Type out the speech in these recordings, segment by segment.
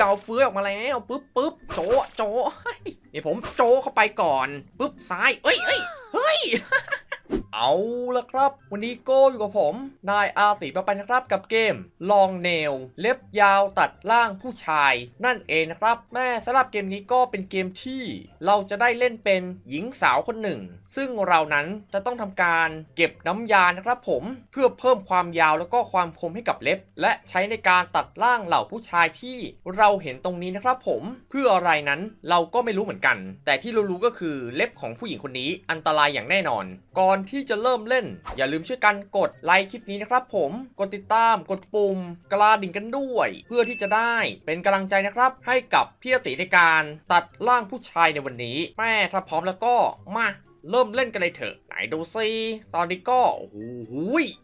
ยาวเฟื้อออกมาแล้วปึ๊บปึ๊บโจโจเดี๋ยวผมโจเข้าไปก่อนปึ๊บซ้ายเอ้ยเอ้ยเฮ้ย เอาละครับ วันนี้โก้อยู่กับผม นายอาติมาไปนะครับกับเกม ลองเนล เล็บยาวตัดล่างผู้ชาย นั่นเองนะครับ แม่สำหรับเกมนี้ก็เป็นเกมที่ เราจะได้เล่นเป็นหญิงสาวคนหนึ่ง ซึ่งเรานั้นจะต้องทำการเก็บน้ำยานะครับผมเพื่อเพิ่มความยาวแล้วก็ความคมให้กับเล็บ และใช้ในการตัดล่างเหล่าผู้ชายที่เราเห็นตรงนี้นะครับผมเพื่ออะไรนั้นเราก็ไม่รู้เหมือนกัน แต่ที่รู้ๆก็คือเล็บของผู้หญิงคนนี้อันตรายอย่างแน่นอน ก่อนที่จะเริ่มเล่น อย่าลืมช่วยกันกดไลค์คลิปนี้นะครับผม กดติดตาม กดปุ่มกระดิ่งกันด้วย เพื่อที่จะได้เป็นกำลังใจนะครับ ให้กับพี่อติในการตัดล่างผู้ชายในวันนี้ แม่ถ้าพร้อมแล้วก็มาเริ่มเล่นกันเลยเถอะ ไหนดูซิตอนนี้ก็โอ้โห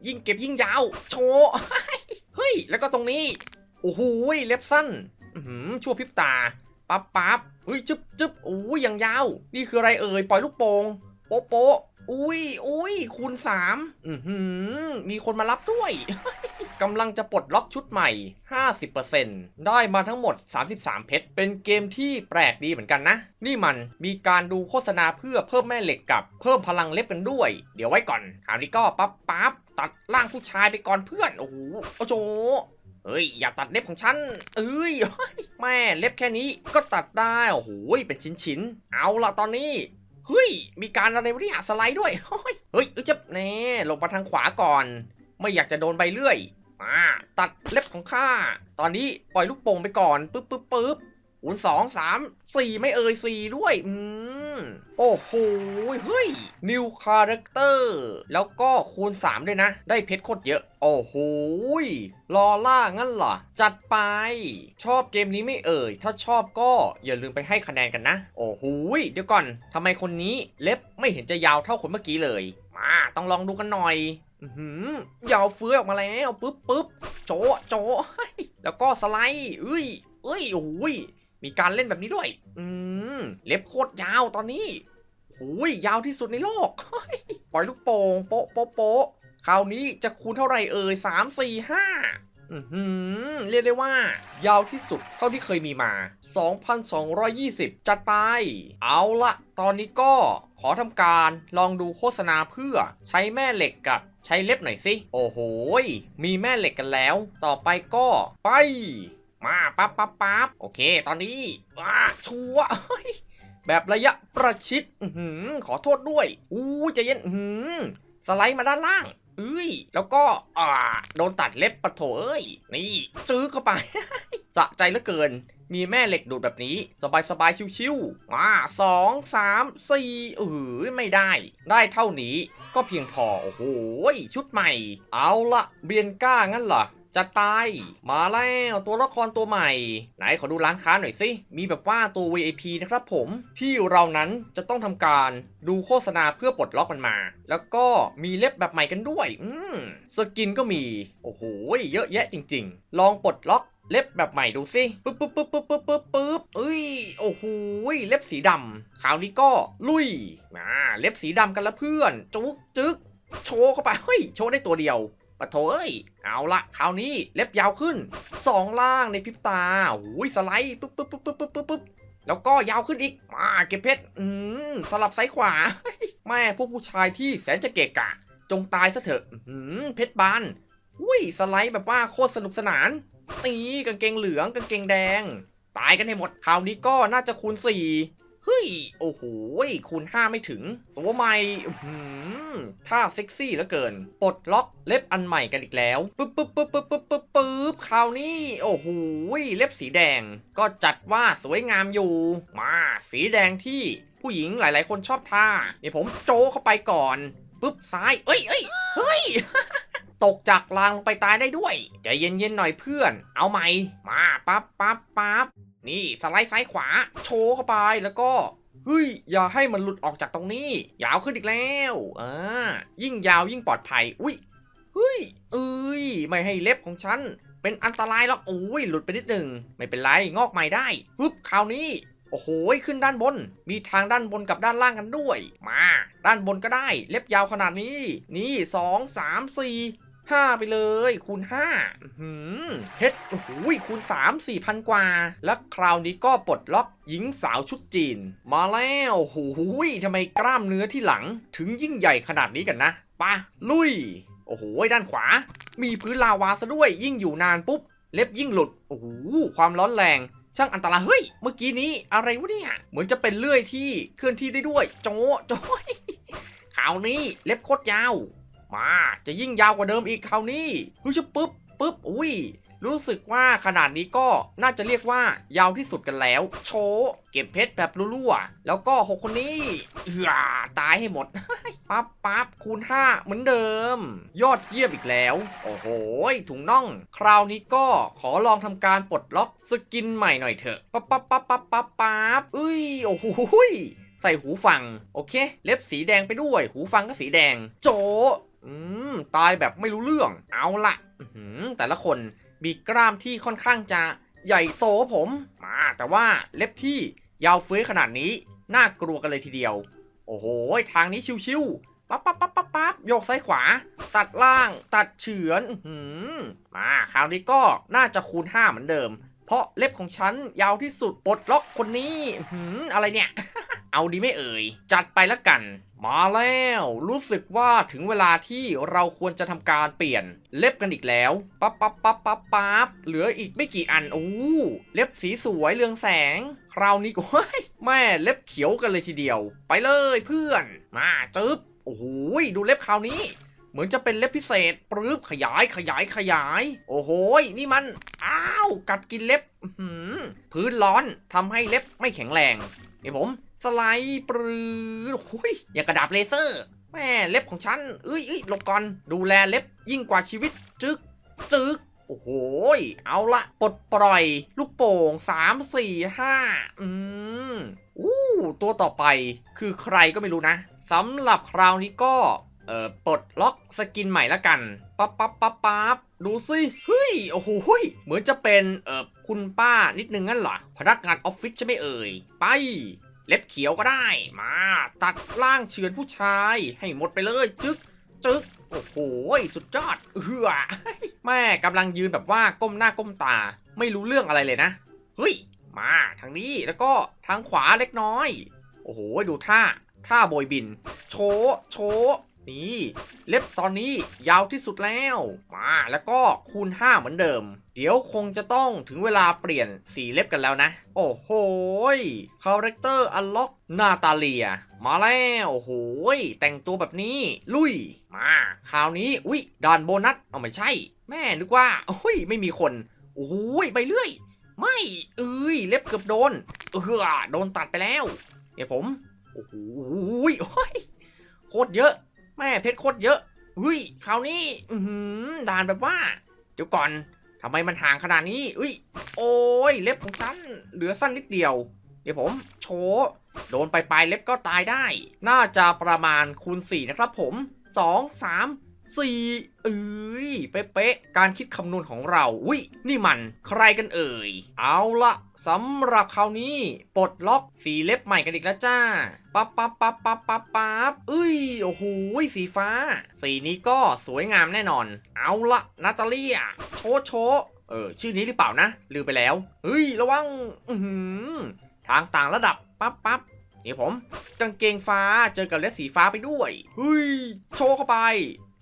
ยิ่งเก็บยิ่งยาว โชว์เฮ้ย แล้วก็ตรงนี้ โอ้โหเล็บสั้นอื้อหือชั่วพริบตา ปั๊บปั๊บเฮ้ย จึ๊บจึ๊บโอ้ยยังยาว นี่คืออะไรเอ่ย ปล่อยลูกโป่ง โป๊ะโป๊ะอุ้ยอุ้ยคูณสามอือหือ มีคนมารับด้วย กำลังจะปลดล็อกชุดใหม่ 50%ได้มาทั้งหมด 33 เพชร เป็นเกมที่แปลกดีเหมือนกันนะ นี่มันมีการดูโฆษณาเพื่อเพิ่มแม่เหล็กกับ เพิ่มพลังเล็บกันด้วย เดี๋ยวไว้ก่อนคราวนี้ก็ปั๊บปั๊บตัดร่างผู้ชายไปก่อนเพื่อน โอ้โหโอ้โหเฮ้ย อย่าตัดเล็บของฉัน เอ้ย แม่เล็บแค่นี้ก็ตัดได้ โอ้โห เป็นชิ้นๆ เอาละตอนนี้ เฮ้ย มีการอะไรวะเนี่ยสไลด์ด้วย เฮ้ยเฮ้ยเอ้ยจะแน่ลงมาทางขวาก่อน ไม่อยากจะโดนใบเลื่อยมาตัดเล็บของข้า ตอนนี้ปล่อยลูกโป่งไปก่อน ปึ๊บปึ๊บปึ๊บอุนสองสามสี่ไม่เอ่ยสี่ด้วย อืม โอ้โห เฮ้ย New Character แล้วก็คูณ 3 ด้วยนะ ได้เพชรโคตรเยอะ โอ้โหลอล่างั้นเหรอ จัดไป ชอบเกมนี้ไม่เอ่ย ถ้าชอบก็อย่าลืมไปให้คะแนนกันนะ โอ้โหเดี๋ยวก่อนทำไมคนนี้เล็บไม่เห็นจะยาวเท่าคนเมื่อกี้เลย มาต้องลองดูกันหน่อยอื้อหือยาวเฟื้อยออกมาแล้วปึ๊บปึ๊บโจะโจะแล้วก็สไลด์เอ้ยเอ้ยโอ้ยมีการเล่นแบบนี้ด้วย อืม เล็บโคตรยาวตอนนี้โอ้ยยาวที่สุดในโลก ปล่อยลูกโป่งโป๊ะโป๊ะโป๊ะคราวนี้จะคูณเท่าไหร่เอ่ยสามสี่ห้าอือเรียกได้ว่า ยาวที่สุดเท่าที่เคยมีมา 2,220 จัดไป เอาละตอนนี้ก็ขอทำการลองดูโฆษณาเพื่อใช้แม่เหล็กกับใช้เล็บหน่อยสิ โอ้โห มีแม่เหล็กกันแล้ว ต่อไปก็ไป มาปั๊บปั๊บปั๊บโอเค ตอนนี้ว้าชัวแบบระยะประชิดอือหือขอโทษด้วย อู้จะเย็นหือสไลด์มาด้านล่างเอ้ย แล้วก็อ่าโดนตัดเล็บปะโถเอ้ย นี่ซื้อเข้าไป สะใจเหลือเกิน มีแม่เหล็กดูดแบบนี้ สบายสบายชิวๆมาสองสามสี่เออไม่ได้ ได้เท่านี้ก็เพียงพอ โอ้โหชุดใหม่ เอาละเบียนก้างั้นเหรอ จะตาย มาแล้วตัวละครตัวใหม่ ไหนขอดูร้านค้าหน่อยสิ มีแบบว่าตัว VIP นะครับผมที่เรานั้นจะต้องทำการดูโฆษณาเพื่อปลดล็อกมันมา แล้วก็มีเล็บแบบใหม่กันด้วย อืมสกินก็มี โอ้โห เยอะแยะจริง ๆ ลองปลดล็อกเล็บแบบใหม่ดูสิปึ๊บปึ๊บปึ๊บปึ๊บปึ๊บปึ๊บปึ๊บเอ้ย โอ้โห เล็บสีดำคราวนี้ก็ลุย มา เล็บสีดำกันละเพื่อน จุกจึกโชว์เข้าไป เฮ้ย โชว์ได้ตัวเดียว ปะโถเอ้ย เอาละคราวนี้เล็บยาวขึ้นสองล่างในพริบตาโอ้ยสไลด์ปึ๊บปึ๊บปึ๊บปึ๊บปึ๊บปึ๊บแล้วก็ยาวขึ้นอีก มาเก็บเพชร อืม สลับซ้ายขวา แม่พวกผู้ชายที่แสนจะเกะกะ จงตายซะเถอะ อืม เพชรบานอุ้ย สไลด์แบบว่าโคตรสนุกสนานนี่กางเกงเหลืองกางเกงแดง ตายกันให้หมด คราวนี้ก็น่าจะคูณสี่ ฮ้ย โอ้โหคูณ5ไม่ถึง ตัวใหม่หือท่าเซ็กซี่เหลือเกิน ปลดล็อกเล็บอันใหม่กันอีกแล้วปึ๊บปึ๊บปึ๊บปึ๊บปึ๊บปึ๊บปึ๊บคราวนี้ โอ้โหเล็บสีแดง ก็จัดว่าสวยงามอยู่ มาสีแดงที่ผู้หญิงหลาย ๆ คนชอบท่าเดี๋ยวผมโจเข้าไปก่อนปึ๊บซ้าย เอ้ยเอ้ยเฮ้ยตกจากรางลงไปตายได้ด้วยใจเย็นๆหน่อยเพื่อน เอาใหม่มาปั๊บปั๊บปั๊บ นี่สไลด์ซ้ายขวา โชว์เข้าไปแล้วก็เฮ้ยอย่าให้มันหลุดออกจากตรงนี้ ยาวขึ้นอีกแล้วอ่ายิ่งยาวยิ่งปลอดภัย อุ้ยเฮ้ยเอ้ยไม่ให้เล็บของฉัน เป็นอันตรายหรอกโอ้ยหลุดไปนิดหนึ่งไม่เป็นไรงอกใหม่ได้ปึ๊บคราวนี้โอ้โหขึ้นด้านบน มีทางด้านบนกับด้านล่างกันด้วย มา ด้านบนก็ได้ เล็บยาวขนาดนี้ นี่สองสามสี่ 5ไปเลย คูณ5อื้อหือเพชรโอ้โหคูณ3 4,000กว่า และคราวนี้ก็ปลดล็อกหญิงสาวชุดจีน มาแล้วโอ้โหทำไมกล้ามเนื้อที่หลังถึงยิ่งใหญ่ขนาดนี้กันนะปะลุย โอ้โหด้านขวา มีพื้นลาวาซะด้วยยิ่งอยู่นานปุ๊บ เล็บยิ่งหลุด โอ้โหความร้อนแรงช่างอันตรายเฮ้ย เมื่อกี้นี้อะไรวะเนี่ย เหมือนจะเป็นเลื่อยที่เคลื่อนที่ได้ด้วย โจโจยคราวนี้เล็บโคตรยาว มาจะยิ่งยาวกว่าเดิมอีกคราวนี้เฮ้ยจะปึ๊บปึ๊บอุ้ยรู้สึกว่าขนาดนี้ก็น่าจะเรียกว่ายาวที่สุดกันแล้ว โชเก็บเพชรแบบรั่วๆแล้วก็หกคนนี้เอือตายให้หมด ปั๊บปั๊บคูณ 5 เหมือนเดิม ยอดเยี่ยมอีกแล้ว โอ้โห ถุงน่อง คราวนี้ก็ขอลองทำการปลดล็อกสกินใหม่หน่อยเถอะ ปั๊บปั๊บปั๊บปั๊บปั๊บปั๊บเอ้ย โอ้โหใส่หูฟัง โอเค เล็บสีแดงไปด้วย หูฟังก็สีแดง โจ อืม ตายแบบไม่รู้เรื่อง เอาละแต่ละคนมีกล้ามที่ค่อนข้างจะใหญ่โตผม มา แต่ว่าเล็บที่ยาวเฟ้ยขนาดนี้ น่ากลัวกันเลยทีเดียว โอ้โห ทางนี้ชิวๆ ปั๊บปั๊บปั๊บปั๊บปั๊บโยกซ้ายขวา ตัดล่าง ตัดเฉือนอื้อหือมา คราวนี้ก็น่าจะคูณ 5 เหมือนเดิม เพราะเล็บของฉันยาวที่สุดปลดล็อกคนนี้อื้อหืออะไรเนี่ย เอาดีไม่เอ่ย จัดไปละกัน มาแล้ว รู้สึกว่าถึงเวลาที่เราควรจะทำการเปลี่ยน เล็บกันอีกแล้วปั๊บปั๊บปั๊บปั๊บปั๊บเหลืออีกไม่กี่อันโอ้เล็บสีสวยเรืองแสง คราวนี้ก็แม่เล็บเขียวกันเลยทีเดียว ไปเลยเพื่อน มาจึ๊บโอ้โหดูเล็บคราวนี้เหมือนจะเป็นเล็บพิเศษปรื๊บขยายขยายขยาย โอ้โหนี่มัน อ้าว กัดกินเล็บหือพื้นร้อนทำให้เล็บไม่แข็งแรงเดี๋ยวผม สไลด์ปรื้อหุยอย่างกระดาบเลเซอร์แม่เล็บของฉันเอ้ยเอ้ยหลบก่อนดูแลเล็บยิ่งกว่าชีวิตจึกจึกโอ้โห เอาละปลดปล่อย ลูกโป่ง 3 4 5 อืมอู้ตัวต่อไปคือใครก็ไม่รู้นะสำหรับคราวนี้ก็ เอ่อ ปลดล็อกสกินใหม่ละกัน ปั๊บปั๊บปั๊บปั๊บดูสิเฮ้ย โอ้โหเหมือนจะเป็น เอ่อ คุณป้านิดนึงงั้นเหรอ พนักงานออฟฟิศใช่ไหมเอ่ย ไป เล็บเขียวก็ได้ มา ตัดล่างเฉือนผู้ชาย ให้หมดไปเลยจึ๊กจึ๊กโอ้โหสุดยอดเฮือแม่กำลังยืนแบบว่าก้มหน้าก้มตา ไม่รู้เรื่องอะไรเลยนะเฮ้ยมาทางนี้แล้วก็ทางขวาเล็กน้อย โอ้โหดูท่าท่าโบยบิน โชโช นี่เล็บตอนนี้ยาวที่สุดแล้ว มาแล้วก็คูณ 5 เหมือนเดิม เดี๋ยวคงจะต้องถึงเวลาเปลี่ยนสีเล็บกันแล้วนะ โอ้โหคาแรคเตอร์อันล็อกนาตาเลีย มาแล้วโอ้โหแต่งตัวแบบนี้ ลุย มาคราวนี้อุ้ยด่านโบนัสเอาไม่ใช่ แม่นึกว่าโอ้ยไม่มีคนโอ้ยไปเรื่อย ไม่เอ้ยเล็บเกือบโดนเออโดนตัดไปแล้ว เดี๋ยวผมโอ้โหโอ้ยโคตรเยอะ แม่เพชรโคตรเยอะอุ้ยคราวนี้อืด่านแบบว่า เดี๋ยวก่อนทำไมมันห่างขนาดนี้อุ้ยโอ้ยเล็บของฉันเหลือสั้นนิดเดียว เดี๋ยวผมโชว์โดนไปปลายเล็บก็ตายได้ น่าจะประมาณคูณ4นะครับผม 2 3 4เอ้ยเป๊ะๆการคิดคำนวณของเราอุ้ยนี่มันใครกันเอ่ย เอาละสำหรับคราวนี้ ปลดล็อกสีเล็บใหม่กันอีกแล้วจ้าปั๊บปั๊บปั๊บปั๊บปั๊บปั๊บเอ้ยโอ้โหสีฟ้า สีนี้ก็สวยงามแน่นอน เอาละนาตาเลียโชว์โชว์เออชื่อนี้หรือเปล่านะ ลืมไปแล้วเฮ้ยระวังทางต่างระดับปั๊บปั๊บเดี๋ยวผมกางเกงฟ้าเจอกับเล็บสีฟ้าไปด้วยเฮ้ยโชว์เข้าไป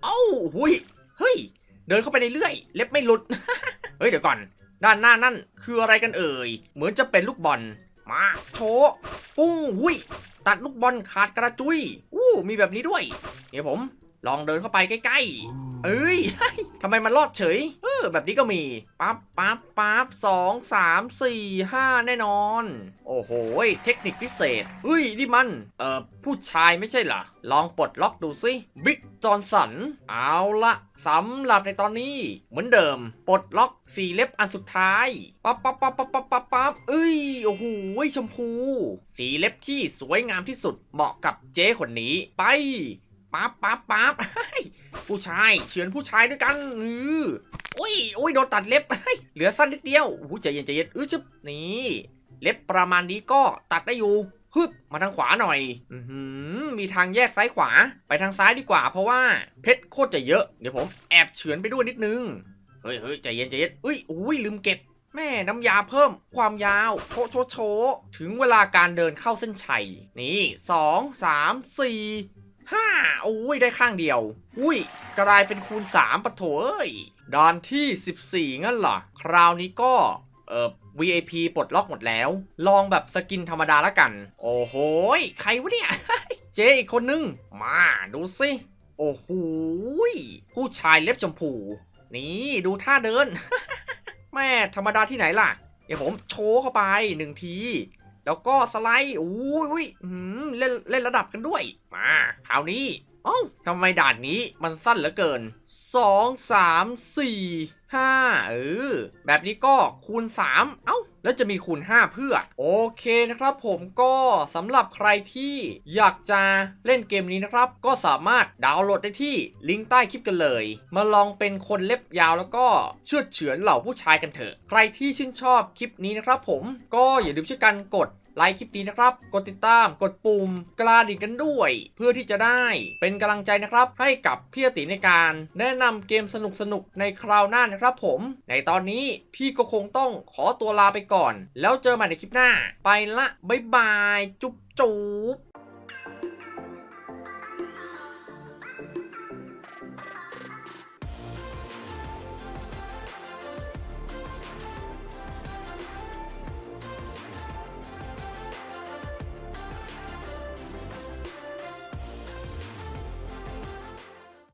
เอ้าหุยเฮ้ย เดินเข้าไปในเรื่อย เล็บไม่หลุด เฮ้ยเดี๋ยวก่อน ด้านหน้านั่นคืออะไรกันเอ่ย เหมือนจะเป็นลูกบอล มาโถปุ้งหุยตัดลูกบอลขาดกระจุย อู้มีแบบนี้ด้วย เดี๋ยวผม ลองเดินเข้าไปใกล้ๆ เอ้ยทำไมมันรอดเฉย อ แบบนี้ก็มี ปั๊บปั๊บปั๊บสองสามสี่ห้าแน่นอน โอ้โห เทคนิคพิเศษเฮ้ย นี่มัน เอ่อ ผู้ชายไม่ใช่เหรอ ลองปลดล็อกดูสิบิ๊กจอห์นสัน เอาละสำหรับในตอนนี้ เหมือนเดิม ปลดล็อกสี่เล็บอันสุดท้าย ปั๊บปั๊บปั๊บปั๊บปั๊บปั๊บปั๊บเอ้ย โอ้โห ชมพู สีเล็บที่สวยงามที่สุด เหมาะกับเจ๊คนนี้ ไปปั๊บปั๊บปั๊บผู้ชาย เฉือนผู้ชายด้วยกันอือ อุ้ยอุ้ยโดนตัดเล็บเหลือสั้นนิดเดียวอู้ใจเย็นใจเย็นอื้อจึบนี่เล็บประมาณนี้ก็ตัดได้อยู่ฮึบมาทางขวาหน่อยอืมีทางแยกซ้ายขวาไปทางซ้ายดีกว่า เพราะว่าเพชรโคตรจะเยอะเดี๋ยวผมแอบเฉือนไปด้วยนิดนึงเฮ้ยเฮ้ยใจเย็นใจเย็นอุ้ยอุ้ยลืมเก็บแม่น้ำยาเพิ่มความยาวโชโชโช ถึงเวลาการเดินเข้าเส้นชัย นี่สองสามสี่ ห้าอุ้ยได้ข้างเดียว อุ้ยกลายเป็นคูณ3ปะโถเอ้ยด่านที่ 14 งั้นเหรอ คราวนี้ก็ เอ่อ VIP ปลดล็อกหมดแล้ว ลองแบบสกินธรรมดาละกัน โอ้โหยใครวะเนี่ย เจอีกคนนึง มาดูสิ โอ้โหยผู้ชายเล็บชมพู นี่ดูท่าเดิน แม่ธรรมดาที่ไหนล่ะ เดี๋ยวผมโชว์เข้าไปหนึ่งที แล้วก็สไลด์อุ้ยอุ้ยอื้อหือเล่นเล่นระดับกันด้วย มาคราวนี้ เอ้าทำไมด่านนี้มันสั้นเหลือเกิน 2 3 4 5 เออ แบบนี้ก็คูณ 3 เอ้า แล้วจะมีคูณ 5 เพื่อ โอเคนะครับผมก็สำหรับใครที่อยากจะเล่นเกมนี้นะครับ ก็สามารถดาวน์โหลดได้ที่ลิงก์ใต้คลิปกันเลย มาลองเป็นคนเล็บยาวแล้วก็เชือดเฉือนเหล่าผู้ชายกันเถอะ ใครที่ชื่นชอบคลิปนี้นะครับผมก็อย่าลืมช่วยกันกด ไลค์คลิปนี้นะครับ กดติดตาม กดปุ่มกระดิ่งกันด้วย เพื่อที่จะได้เป็นกำลังใจนะครับ ให้กับพี่อติในการแนะนำเกมสนุกๆในคราวหน้านะครับผม ในตอนนี้พี่ก็คงต้องขอตัวลาไปก่อน แล้วเจอใหม่ในคลิปหน้า ไปละบ๊ายบาย จุ๊บจุ๊บ